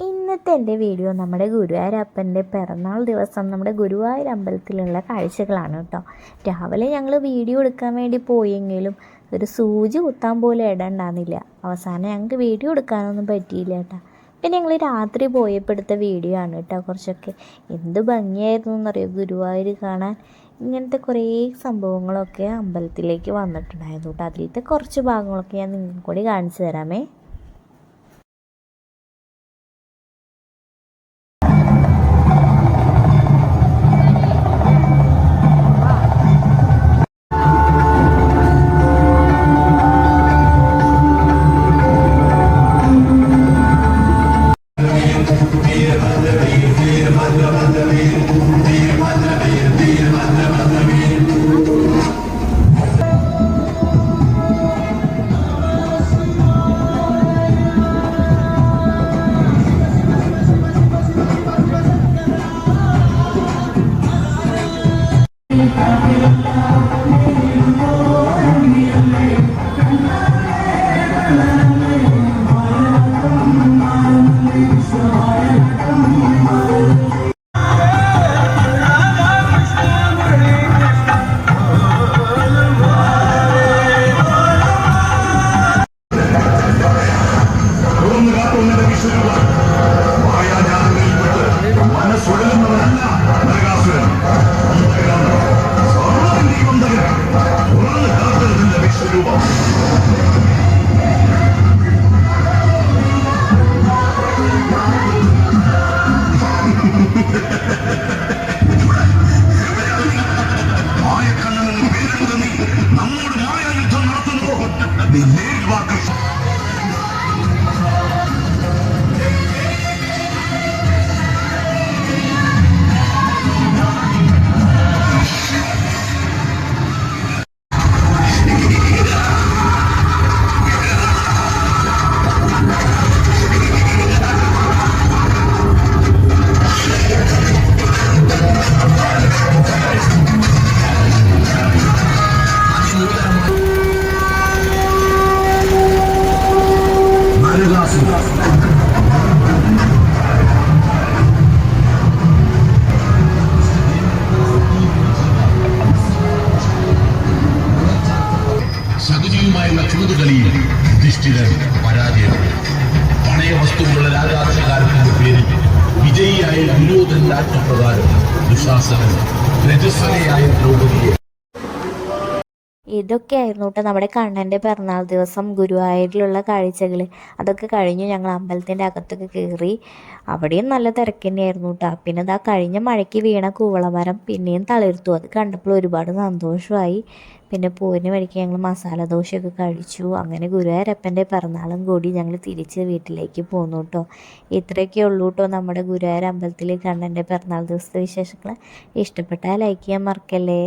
ഇന്നത്തെ എന്റെ വീഡിയോ നമ്മുടെ ഗുരുവായൂരപ്പന്റെ പിറന്നാൾ ദിവസം നമ്മുടെ ഗുരുവായൂർ അമ്പലത്തിലുള്ള കാഴ്ചകളാണ് കേട്ടോ. രാവിലെ ഞങ്ങൾ വീഡിയോ എടുക്കാൻ വേണ്ടി പോയെങ്കിലും ഒരു സൂചി കുത്താൻ പോലും ഇടണ്ടായിരുന്നില്ല. അവസാനം ഞങ്ങൾക്ക് വീഡിയോ എടുക്കാനൊന്നും പറ്റിയില്ല കേട്ടോ. പിന്നെ ഞങ്ങൾ രാത്രി പോയപ്പെടുത്ത വീഡിയോ ആണ് കേട്ടോ കുറച്ചൊക്കെ. എന്ത് ഭംഗിയായിരുന്നു എന്നറിയോ? ഗുരുവായൂർ കാണാൻ ഇങ്ങനത്തെ കുറേ സംഭവങ്ങളൊക്കെ അമ്പലത്തിലേക്ക് വന്നിട്ടുണ്ടായിരുന്നു കേട്ടോ. അതിലത്തെ കുറച്ച് ഭാഗങ്ങളൊക്കെ ഞാൻ നിങ്ങൾക്കൂടി കാണിച്ചു തരാമേ. തുറന്നു മനസ്സുഴലുന്നവനല്ല നരകാസുരൻ ദൈവം തകരാൻ തുറന്നു കാത്തതിന്റെ വിശ്വരൂപം മായക്കണ്ണനെന്ന് പേരെടുത്ത നീ നമ്മോട് മായായുദ്ധം നടത്തുന്നു. നീ നേരിൽ വാക്ക് സകുചിയുമായുള്ള ചൂതുകളിയിൽ യുധിഷ്ഠിരൻ പരാജയപ്പെട്ടു. പണയ വസ്തുക്കളുടെ രാജാധികാരത്തിന്റെ പേരിൽ വിജയിയായ ദുര്യോധനന്റെ ആജ്ഞപ്രകാരം ദുശാസനൻ രജസ്വലയായ ദ്രൗപദിയെ ഇതൊക്കെയായിരുന്നു കേട്ടോ നമ്മുടെ കണ്ണന്റെ പിറന്നാൾ ദിവസം ഗുരുവായൂരിലുള്ള കാഴ്ചകൾ അതൊക്കെ കഴിഞ്ഞു ഞങ്ങൾ അമ്പലത്തിന്റെ അകത്തൊക്കെ കയറി. അവിടെയും നല്ല തിരക്ക് തന്നെയായിരുന്നു കേട്ടോ. പിന്നെ ഇതാ കഴിഞ്ഞ മഴയ്ക്ക് വീണ കൂവളമരം പിന്നെയും തളിർത്തു. അത് കണ്ടപ്പോൾ ഒരുപാട് സന്തോഷമായി. പിന്നെ പോരിന് വഴിക്ക് ഞങ്ങൾ മസാല ദോശയൊക്കെ കഴിച്ചു. അങ്ങനെ ഗുരുവായൂരപ്പന്റെ പിറന്നാളും കൂടി ഞങ്ങൾ തിരിച്ച് വീട്ടിലേക്ക് പോന്നു കേട്ടോ. ഇത്രയൊക്കെ ഉള്ളൂ കേട്ടോ നമ്മുടെ ഗുരുവായൂർ അമ്പലത്തിലെ കണ്ണന്റെ പിറന്നാൾ ദിവസത്തെ വിശേഷങ്ങൾ ഇഷ്ടപ്പെട്ടാൽ ലൈക്ക് ചെയ്യാൻ മറക്കല്ലേ?